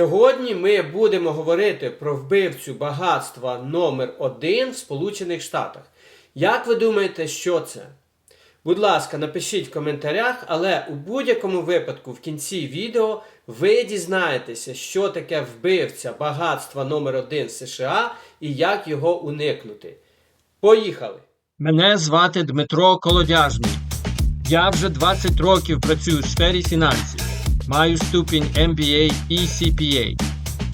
Сьогодні ми будемо говорити про вбивцю багатства номер 1 в Сполучених Штатах. Як ви думаєте, що це? Будь ласка, напишіть в коментарях, але у будь-якому випадку в кінці відео ви дізнаєтеся, що таке вбивця багатства номер 1 в США і як його уникнути. Поїхали! Мене звати Дмитро Колодяжний. Я вже 20 років працюю у сфері фінансів. Маю ступінь MBA і CPA.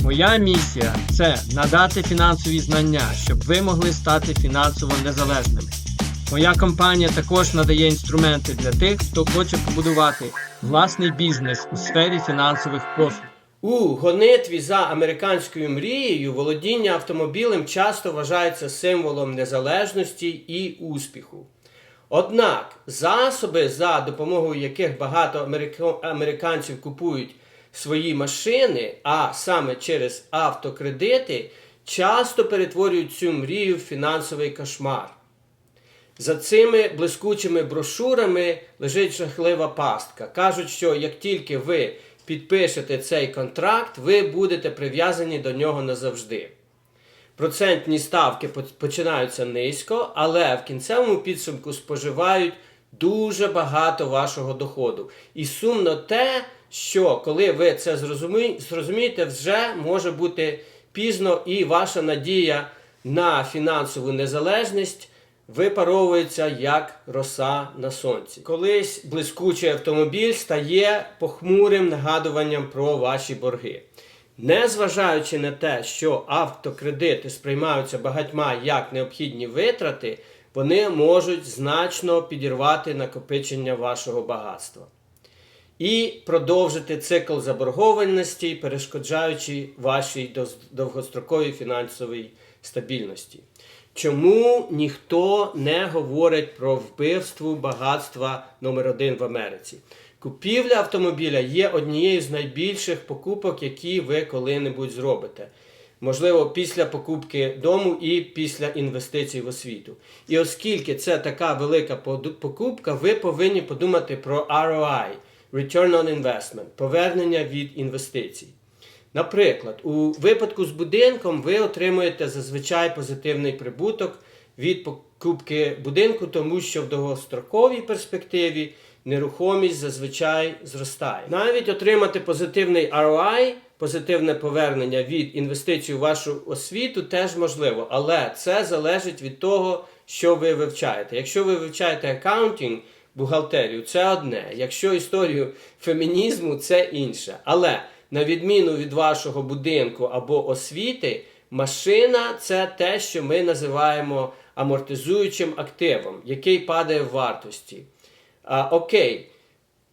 Моя місія це надати фінансові знання, щоб ви могли стати фінансово незалежними. Моя компанія також надає інструменти для тих, хто хоче побудувати власний бізнес у сфері фінансових послуг. У гонитві за американською мрією володіння автомобілем часто вважається символом незалежності і успіху. Однак засоби, за допомогою яких багато американців купують свої машини, а саме через автокредити, часто перетворюють цю мрію в фінансовий кошмар. За цими блискучими брошурами лежить жахлива пастка. Кажуть, що як тільки ви підпишете цей контракт, ви будете прив'язані до нього назавжди. Процентні ставки починаються низько, але в кінцевому підсумку споживають дуже багато вашого доходу. І сумно те, що коли ви це зрозумієте, вже може бути пізно, і ваша надія на фінансову незалежність випаровується як роса на сонці. Колись блискучий автомобіль стає похмурим нагадуванням про ваші борги. Незважаючи на те, що автокредити сприймаються багатьма як необхідні витрати, вони можуть значно підірвати накопичення вашого багатства і продовжити цикл заборгованості, перешкоджаючи вашій довгостроковій фінансовій стабільності. Чому ніхто не говорить про вбивство багатства номер один в Америці? Купівля автомобіля є однією з найбільших покупок, які ви коли-небудь зробите. Можливо, після покупки дому і після інвестицій в освіту. І оскільки це така велика покупка, ви повинні подумати про ROI Return on Investment, повернення від інвестицій. Наприклад, у випадку з будинком ви отримуєте зазвичай позитивний прибуток від покупки будинку, тому що в довгостроковій перспективі нерухомість зазвичай зростає. Навіть отримати позитивний ROI, позитивне повернення від інвестицій у вашу освіту теж можливо, але це залежить від того, що ви вивчаєте. Якщо ви вивчаєте аккаунтинг, бухгалтерію, це одне. Якщо історію фемінізму, це інше. Але на відміну від вашого будинку або освіти, машина це те, що ми називаємо амортизуючим активом, який падає в вартості. А, окей.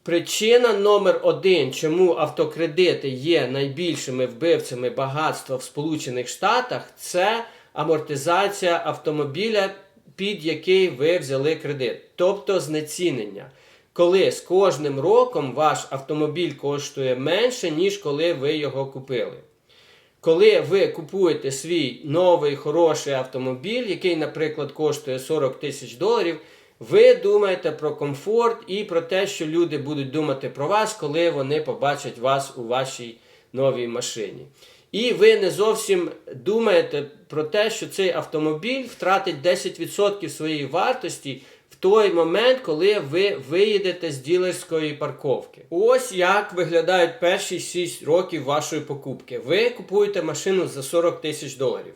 Причина номер один, чому автокредити є найбільшими вбивцями багатства в Сполучених Штатах, це амортизація автомобіля, під який ви взяли кредит, тобто знецінення. Коли з кожним роком ваш автомобіль коштує менше, ніж коли ви його купили. Коли ви купуєте свій новий хороший автомобіль, який, наприклад, коштує 40 тисяч доларів, ви думаєте про комфорт і про те, що люди будуть думати про вас, коли вони побачать вас у вашій новій машині. І ви не зовсім думаєте про те, що цей автомобіль втратить 10% своєї вартості в той момент, коли ви виїдете з ділерської парковки. Ось як виглядають перші 6 років вашої покупки. Ви купуєте машину за 40 тисяч доларів.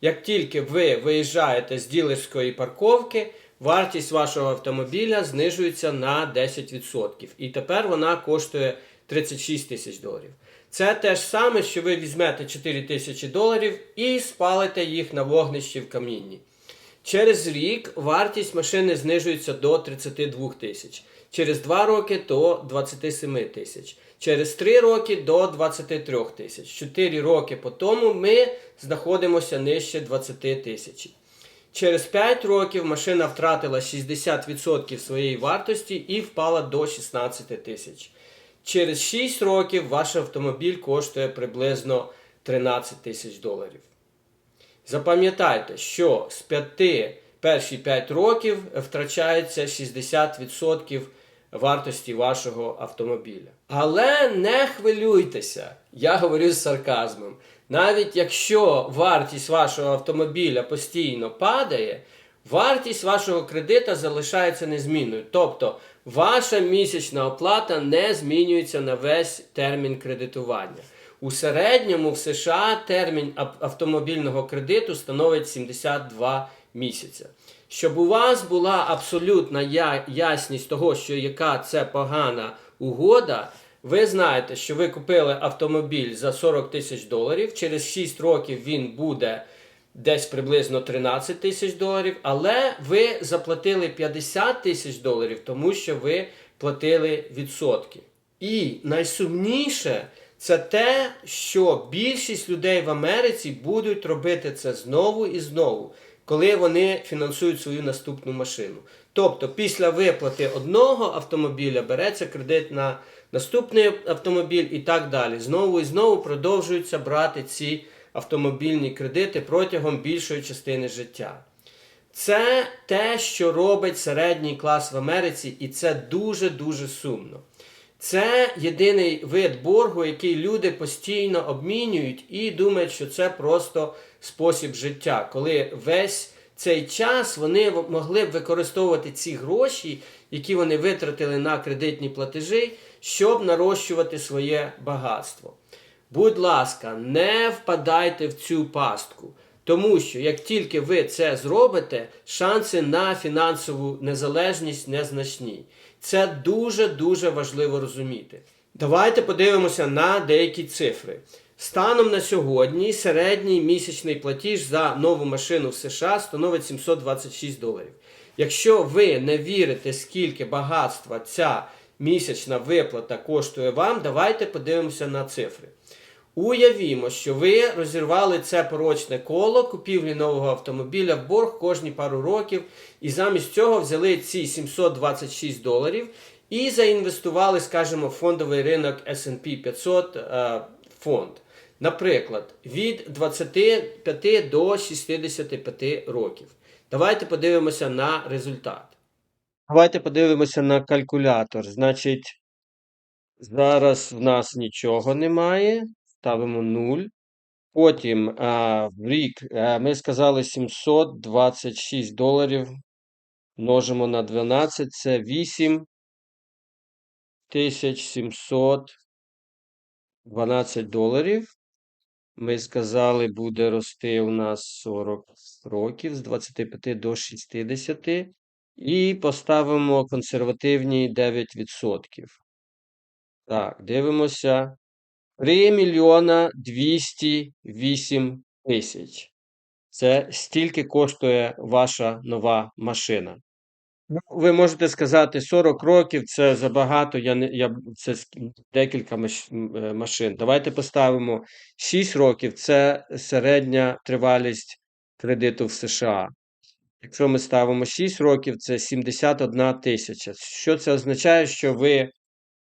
Як тільки ви виїжджаєте з ділерської парковки, вартість вашого автомобіля знижується на 10%. І тепер вона коштує 36 тисяч доларів. Це те ж саме, що ви візьмете 4 тисячі доларів і спалите їх на вогнищі в камінні. Через рік вартість машини знижується до 32 тисяч. Через 2 роки до 27 тисяч. Через 3 роки до 23 тисяч. 4 роки по тому ми знаходимося нижче 20 тисяч. Через 5 років машина втратила 60% своєї вартості і впала до 16 тисяч. Через 6 років ваш автомобіль коштує приблизно 13 тисяч доларів. Запам'ятайте, що з 5 перші 5 років втрачається 60% вартості вашого автомобіля. Але не хвилюйтеся, я говорю з сарказмом. Навіть якщо вартість вашого автомобіля постійно падає, вартість вашого кредита залишається незмінною. Тобто ваша місячна оплата не змінюється на весь термін кредитування. У середньому в США термін автомобільного кредиту становить 72 місяця. Щоб у вас була абсолютна ясність того, що яка це погана угода, ви знаєте, що ви купили автомобіль за 40 тисяч доларів, через 6 років він буде десь приблизно 13 тисяч доларів, але ви заплатили 50 тисяч доларів, тому що ви платили відсотки. І найсумніше це те, що більшість людей в Америці будуть робити це знову і знову, коли вони фінансують свою наступну машину. Тобто, після виплати одного автомобіля береться кредит на наступний автомобіль і так далі. Знову і знову продовжуються брати ці автомобільні кредити протягом більшої частини життя. Це те, що робить середній клас в Америці, і це дуже-дуже сумно. Це єдиний вид боргу, який люди постійно обмінюють і думають, що це просто спосіб життя, коли весь цей час вони могли б використовувати ці гроші, які вони витратили на кредитні платежі, щоб нарощувати своє багатство. Будь ласка, не впадайте в цю пастку. Тому що як тільки ви це зробите, шанси на фінансову незалежність незначні. Це дуже-дуже важливо розуміти. Давайте подивимося на деякі цифри. Станом на сьогодні середній місячний платіж за нову машину в США становить 726 доларів. Якщо ви не вірите, скільки багатства ця місячна виплата коштує вам, давайте подивимося на цифри. Уявімо, що ви розірвали це порочне коло купівлі нового автомобіля в борг кожні пару років, і замість цього взяли ці 726 доларів і заінвестували, скажімо, в фондовий ринок S&P 500 е, фонд. Наприклад, від 25 до 65 років. Давайте подивимося на результат. Давайте подивимося на калькулятор. Значить, зараз в нас нічого немає. Ставимо 0. Потім а, в рік а, ми сказали 726 доларів. Множимо на 12. Це 8 712 доларів. Ми сказали, буде рости у нас 40 років з 25 до 60. І поставимо консервативні 9%. Так, дивимося. 3 мільйона 208 тисяч. Це стільки коштує ваша нова машина. Ну, Ви можете сказати, 40 років це забагато, я не, я, це декілька е, машин. Давайте поставимо 6 років це середня тривалість кредиту в США. Якщо ми ставимо 6 років, це 71 тисяча. Що це означає, що ви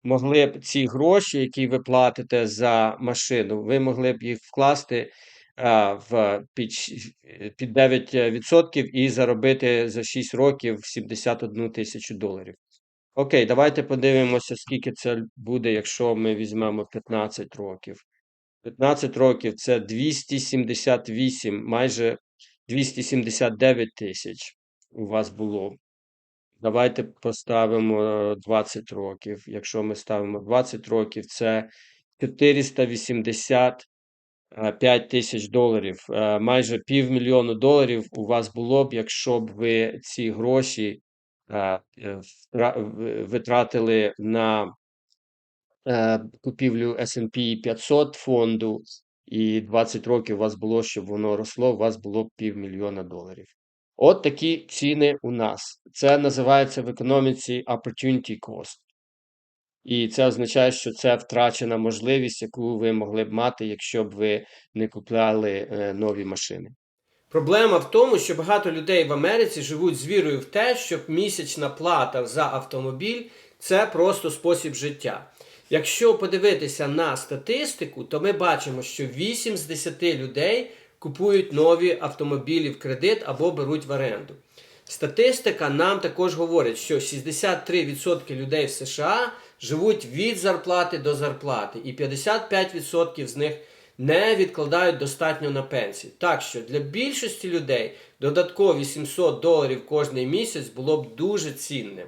могли б ці гроші, які ви платите за машину, ви могли б їх вкласти в е, під 9% і заробити за 6 років 71 тисячу доларів. Окей, давайте подивимося, скільки це буде, якщо ми візьмемо 15 років. 15 років це 278, майже 279 тисяч у вас було. Давайте поставимо е, 20 років. Якщо ми ставимо 20 років, це 485 тисяч доларів. Е, Майже півмільйону доларів у вас було б, якщо б ви ці гроші е, е, витратили на е, купівлю S&P 500 фонду, і 20 років у вас було, щоб воно росло, у вас було б півмільйона доларів. От такі ціни у нас. Це називається в економіці opportunity cost. І це означає, що це втрачена можливість, яку ви могли б мати, якщо б ви не купляли е, нові машини. Проблема в тому, що багато людей в Америці живуть з вірою в те, що місячна плата за автомобіль це просто спосіб життя. Якщо подивитися на статистику, то ми бачимо, що 8 з 10 людей купують нові автомобілі в кредит або беруть в оренду. Статистика нам також говорить, що 63% людей в США живуть від зарплати до зарплати, і 55% з них не відкладають достатньо на пенсії. Так що для більшості людей додаткові 700 доларів кожний місяць було б дуже цінним.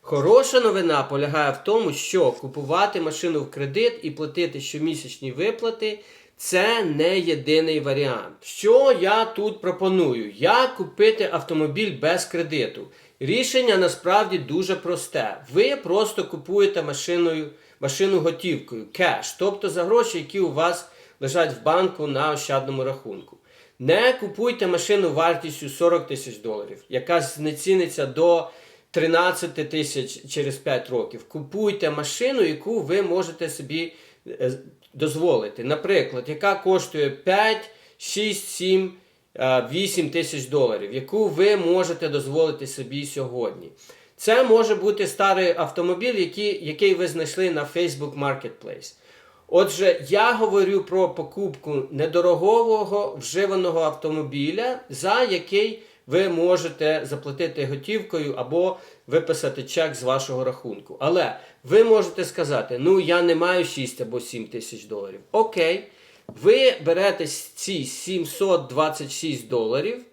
Хороша новина полягає в тому, що купувати машину в кредит і платити щомісячні виплати це не єдиний варіант. Що я тут пропоную? Як купити автомобіль без кредиту? Рішення насправді дуже просте. Ви просто купуєте машиною, машину готівкою, кеш, тобто за гроші, які у вас лежать в банку на ощадному рахунку. Не купуйте машину вартістю 40 тисяч доларів, яка знеціниться до 13 тисяч через 5 років. Купуйте машину, яку ви можете собі е, дозволити. Наприклад, яка коштує 5, 6, 7, 8 тисяч доларів, яку ви можете дозволити собі сьогодні. Це може бути старий автомобіль, який, який ви знайшли на Facebook Marketplace. Отже, я говорю про покупку недорогого вживаного автомобіля, за який ви можете заплатити готівкою або виписати чек з вашого рахунку. Але ви можете сказати: ну я не маю 6 або 7 тисяч доларів. Окей, ви берете ці 726 доларів.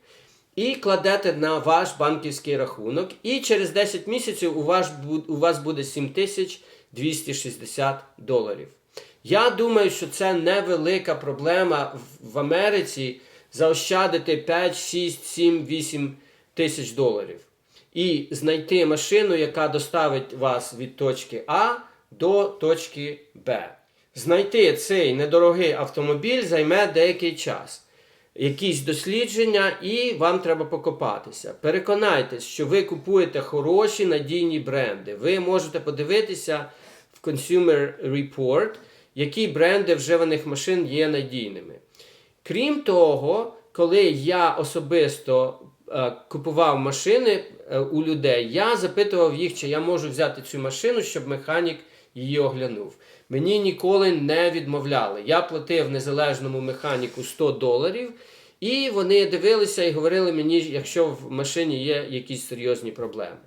І кладете на ваш банківський рахунок, і через 10 місяців у вас, у вас буде 7260 доларів. Я думаю, що це невелика проблема в- Америці заощадити 5, 6, 7, 8 тисяч доларів. І знайти машину, яка доставить вас від точки А до точки Б. Знайти цей недорогий автомобіль займе деякий час якісь дослідження, і вам треба покопатися. Переконайтесь, що ви купуєте хороші надійні бренди. Ви можете подивитися в Consumer Report, які бренди вживаних машин є надійними. Крім того, коли я особисто е, купував машини е, у людей, я запитував їх, чи я можу взяти цю машину, щоб механік її оглянув. Мені ніколи не відмовляли. Я платив незалежному механіку 100 доларів, і вони дивилися і говорили мені, якщо в машині є якісь серйозні проблеми.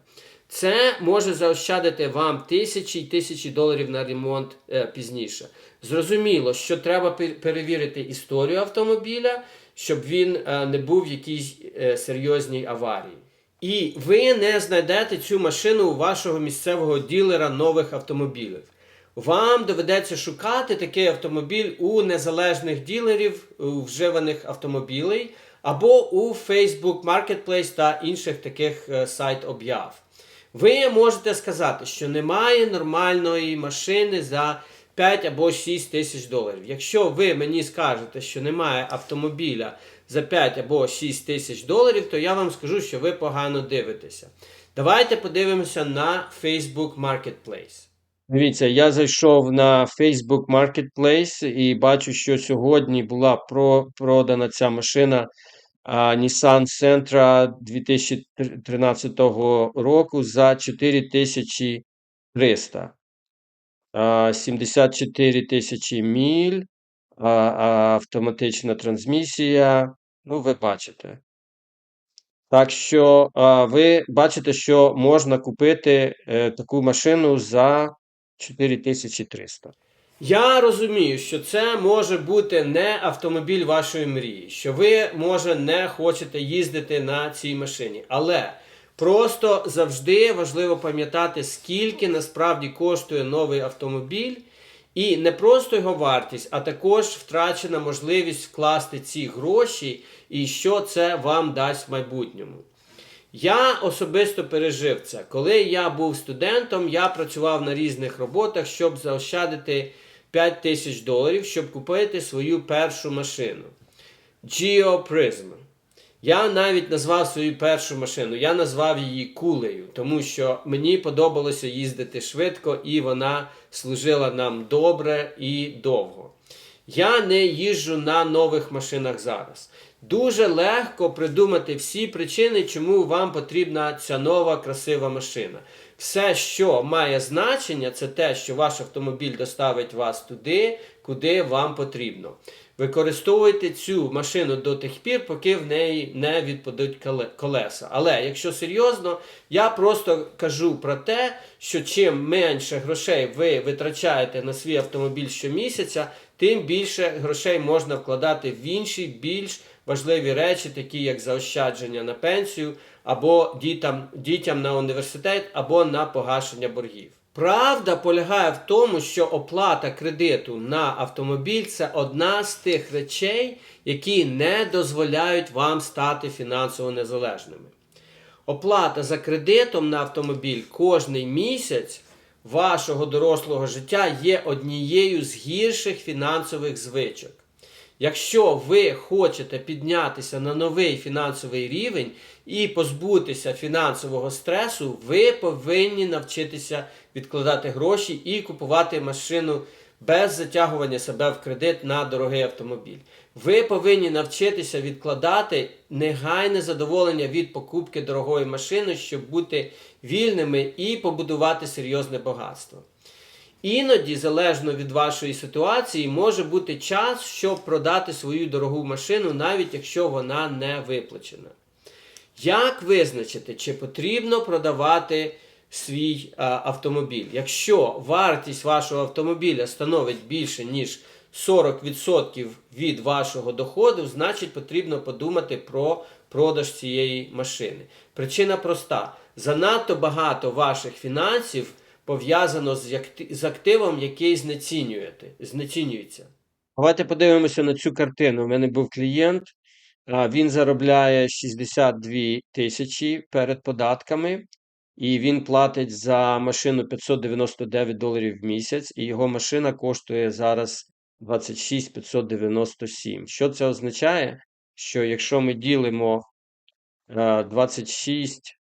Це може заощадити вам тисячі й тисячі доларів на ремонт е, пізніше. Зрозуміло, що треба перевірити історію автомобіля, щоб він е, не був в якійсь е, серйозній аварії. І ви не знайдете цю машину у вашого місцевого ділера нових автомобілів. Вам доведеться шукати такий автомобіль у незалежних ділерів вживаних автомобілей або у Facebook Marketplace та інших таких е, сайт об'яв. Ви можете сказати, що немає нормальної машини за 5 або 6 тисяч доларів. Якщо ви мені скажете, що немає автомобіля за 5 або 6 тисяч доларів, то я вам скажу, що ви погано дивитеся. Давайте подивимося на Facebook Marketplace. Дивіться, я зайшов на Facebook Marketplace і бачу, що сьогодні була про, продана ця машина а, Nissan Sentra 2013 року за 4300. 74 тисячі міль, автоматична трансмісія. Ну, ви бачите. Так що ви бачите, що можна купити е, таку машину за 4300. Я розумію, що це може бути не автомобіль вашої мрії, що ви, може, не хочете їздити на цій машині. Але просто завжди важливо пам'ятати, скільки насправді коштує новий автомобіль. І не просто його вартість, а також втрачена можливість вкласти ці гроші і що це вам дасть в майбутньому. Я особисто пережив це. Коли я був студентом, я працював на різних роботах, щоб заощадити 5 тисяч доларів, щоб купити свою першу машину. Geo Prism. Я навіть назвав свою першу машину, я назвав її кулею, тому що мені подобалося їздити швидко і вона служила нам добре і довго. Я не їжджу на нових машинах зараз. Дуже легко придумати всі причини, чому вам потрібна ця нова красива машина. Все, що має значення, це те, що ваш автомобіль доставить вас туди, куди вам потрібно. Використовуйте цю машину до тих пір, поки в неї не відпадуть колеса. Але якщо серйозно, я просто кажу про те, що чим менше грошей ви витрачаєте на свій автомобіль щомісяця, тим більше грошей можна вкладати в інші більш важливі речі, такі як заощадження на пенсію, або дітям, дітям на університет, або на погашення боргів. Правда полягає в тому, що оплата кредиту на автомобіль це одна з тих речей, які не дозволяють вам стати фінансово незалежними. Оплата за кредитом на автомобіль кожний місяць вашого дорослого життя є однією з гірших фінансових звичок. Якщо ви хочете піднятися на новий фінансовий рівень і позбутися фінансового стресу, ви повинні навчитися відкладати гроші і купувати машину без затягування себе в кредит на дорогий автомобіль. Ви повинні навчитися відкладати негайне задоволення від покупки дорогої машини, щоб бути вільними і побудувати серйозне багатство. Іноді, залежно від вашої ситуації, може бути час, щоб продати свою дорогу машину, навіть якщо вона не виплачена. Як визначити, чи потрібно продавати свій а, автомобіль? Якщо вартість вашого автомобіля становить більше, ніж 40% від вашого доходу, значить потрібно подумати про продаж цієї машини. Причина проста: занадто багато ваших фінансів пов'язано з, акти- з активом, який знецінюєте, знецінюється. Давайте подивимося на цю картину. У мене був клієнт, він заробляє 62 тисячі перед податками, і він платить за машину 599 доларів в місяць, і його машина коштує зараз 26 597. Що це означає? Що якщо ми ділимо е, 26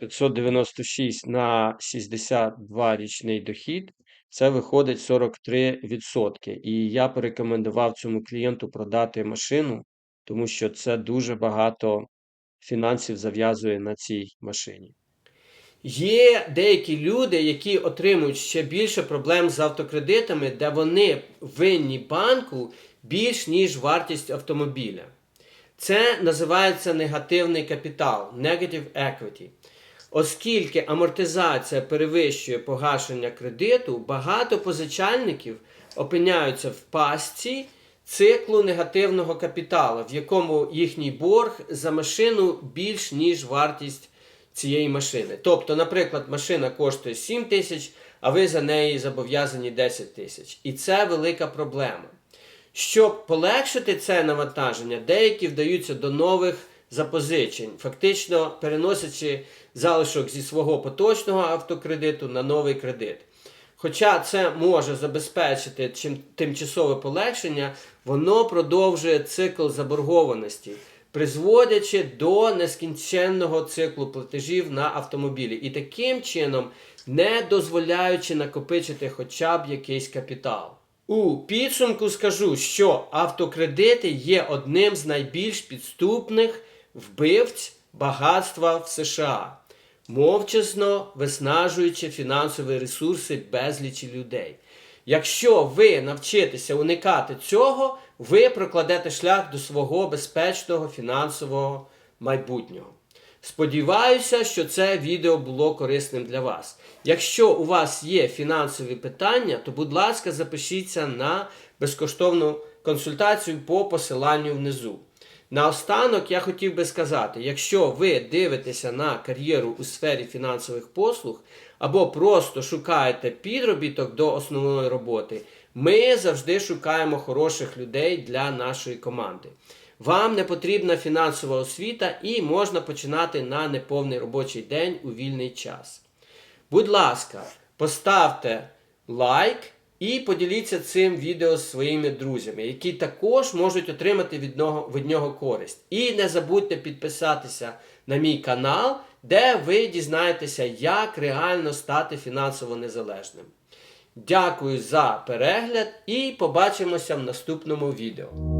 596 на 62 річний дохід, це виходить 43%. І я порекомендував цьому клієнту продати машину, тому що це дуже багато фінансів зав'язує на цій машині. Є деякі люди, які отримують ще більше проблем з автокредитами, де вони винні банку більш ніж вартість автомобіля. Це називається негативний капітал, negative equity. Оскільки амортизація перевищує погашення кредиту, багато позичальників опиняються в пастці циклу негативного капіталу, в якому їхній борг за машину більш ніж вартість цієї машини. Тобто, наприклад, машина коштує 7 тисяч, а ви за неї зобов'язані 10 тисяч. І це велика проблема. Щоб полегшити це навантаження, деякі вдаються до нових запозичень, фактично переносячи залишок зі свого поточного автокредиту на новий кредит. Хоча це може забезпечити чим- тимчасове полегшення, воно продовжує цикл заборгованості, призводячи до нескінченного циклу платежів на автомобілі і таким чином не дозволяючи накопичити хоча б якийсь капітал. У підсумку скажу, що автокредити є одним з найбільш підступних вбивць багатства в США, мовчасно виснажуючи фінансові ресурси безлічі людей. Якщо ви навчитеся уникати цього, ви прокладете шлях до свого безпечного фінансового майбутнього. Сподіваюся, що це відео було корисним для вас. Якщо у вас є фінансові питання, то будь ласка, запишіться на безкоштовну консультацію по посиланню внизу. Наостанок я хотів би сказати, якщо ви дивитеся на кар'єру у сфері фінансових послуг або просто шукаєте підробіток до основної роботи, ми завжди шукаємо хороших людей для нашої команди. Вам не потрібна фінансова освіта і можна починати на неповний робочий день у вільний час. Будь ласка, поставте лайк і поділіться цим відео з своїми друзями, які також можуть отримати від нього, від нього користь. І не забудьте підписатися на мій канал, де ви дізнаєтеся, як реально стати фінансово незалежним. Дякую за перегляд і побачимося в наступному відео.